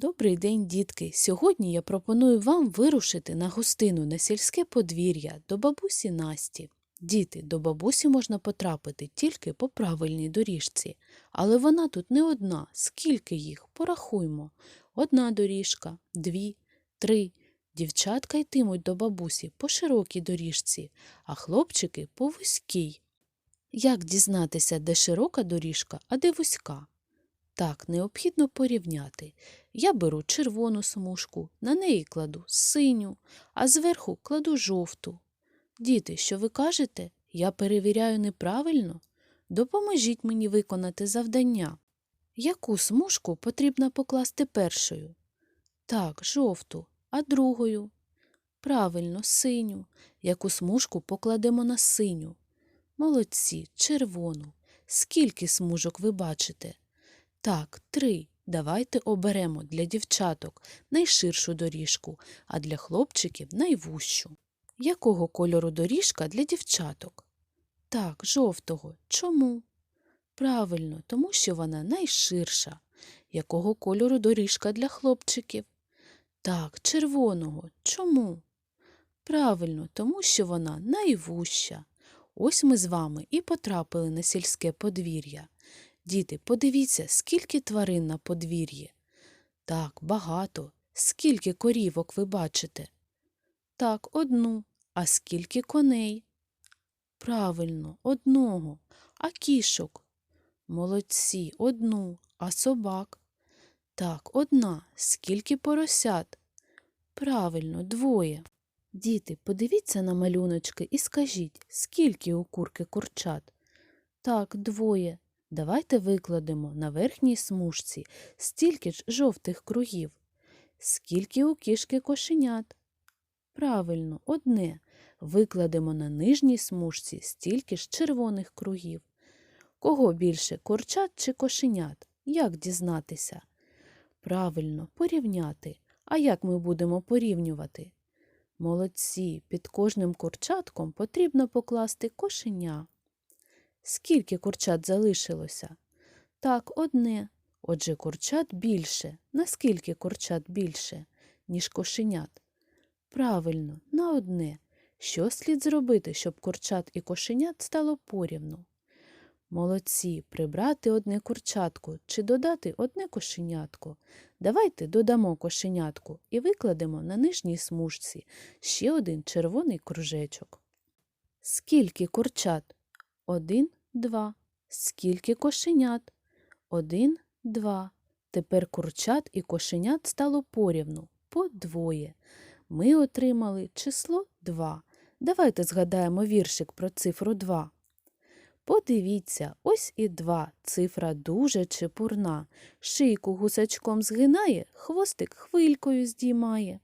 Добрий день, дітки! Сьогодні я пропоную вам вирушити на гостину на сільське подвір'я до бабусі Насті. Діти, до бабусі можна потрапити тільки по правильній доріжці, але вона тут не одна. Скільки їх? Порахуймо. Одна доріжка, дві, три. Дівчатка йтимуть до бабусі по широкій доріжці, а хлопчики по вузькій. Як дізнатися, де широка доріжка, а де вузька? Так, необхідно порівняти. Я беру червону смужку, на неї кладу синю, а зверху кладу жовту. Діти, що ви кажете? Я перевіряю неправильно? Допоможіть мені виконати завдання. Яку смужку потрібно покласти першою? Так, жовту, а другою? Правильно, синю. Яку смужку покладемо на синю? Молодці, червону. Скільки смужок ви бачите? Так, три. Давайте оберемо для дівчаток найширшу доріжку, а для хлопчиків найвущу. Якого кольору доріжка для дівчаток? Так, жовтого. Чому? Правильно, тому що вона найширша. Якого кольору доріжка для хлопчиків? Так, червоного. Чому? Правильно, тому що вона найвуща. Ось ми з вами і потрапили на сільське подвір'я. Діти, подивіться, скільки тварин на подвір'ї. Так, багато. Скільки корівок ви бачите? Так, одну. А скільки коней? Правильно, одного. А кішок? Молодці, одну. А собак? Так, одна. Скільки поросят? Правильно, двоє. Діти, подивіться на малюночки і скажіть, скільки у курки курчат? Так, двоє. Давайте викладемо на верхній смужці стільки ж жовтих кругів. Скільки у кішки кошенят? Правильно, одне. Викладемо на нижній смужці стільки ж червоних кругів. Кого більше курчат чи кошенят? Як дізнатися? Правильно, порівняти. А як ми будемо порівнювати? Молодці, під кожним курчатком потрібно покласти кошеня. Скільки курчат залишилося? Так, одне. Отже, курчат більше. Наскільки курчат більше, ніж кошенят? Правильно, на одне. Що слід зробити, щоб курчат і кошенят стало порівну? Молодці, прибрати одне курчатку чи додати одне кошенятко. Давайте додамо кошенятку і викладемо на нижній смужці ще один червоний кружечок. Скільки курчат? Один, два. Скільки кошенят? Один, два. Тепер курчат і кошенят стало порівну, по двоє. Ми отримали число два. Давайте згадаємо віршик про цифру два. Подивіться, ось і два. Цифра дуже чепурна. Шийку гусачком згинає, хвостик хвилькою здіймає.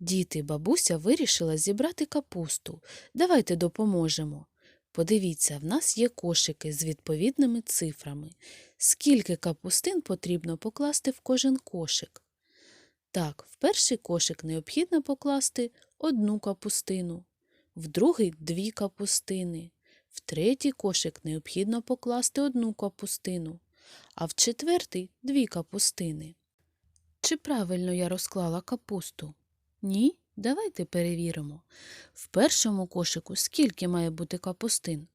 Діти, бабуся вирішила зібрати капусту. Давайте допоможемо. Подивіться, в нас є кошики з відповідними цифрами. Скільки капустин потрібно покласти в кожен кошик? Так, в перший кошик необхідно покласти одну капустину, в другий дві капустини, в третій кошик необхідно покласти одну капустину, а в четвертий дві капустини. Чи правильно я розклала капусту? Ні? Давайте перевіримо. В першому кошику скільки має бути капустин?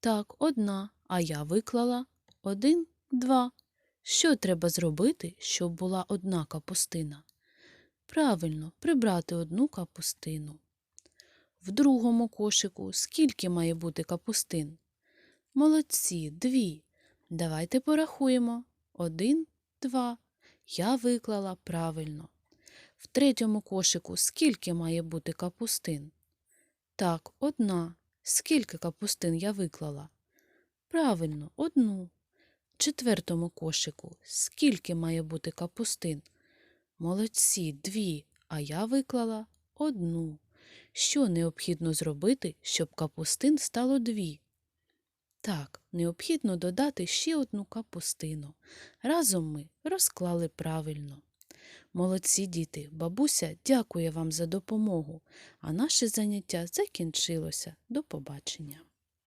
Так, одна, а я виклала один, два. Що треба зробити, щоб була одна капустина? Правильно, прибрати одну капустину. В другому кошику скільки має бути капустин? Молодці, дві. Давайте порахуємо. Один, два. Я виклала правильно. В третьому кошику скільки має бути капустин? Так, одна. Скільки капустин я виклала? Правильно, одну. В четвертому кошику скільки має бути капустин? Молодці, дві, а я виклала одну. Що необхідно зробити, щоб капустин стало дві? Так, необхідно додати ще одну капустину. Разом ми розклали правильно. Молодці діти, бабуся дякує вам за допомогу, а наше заняття закінчилося. До побачення.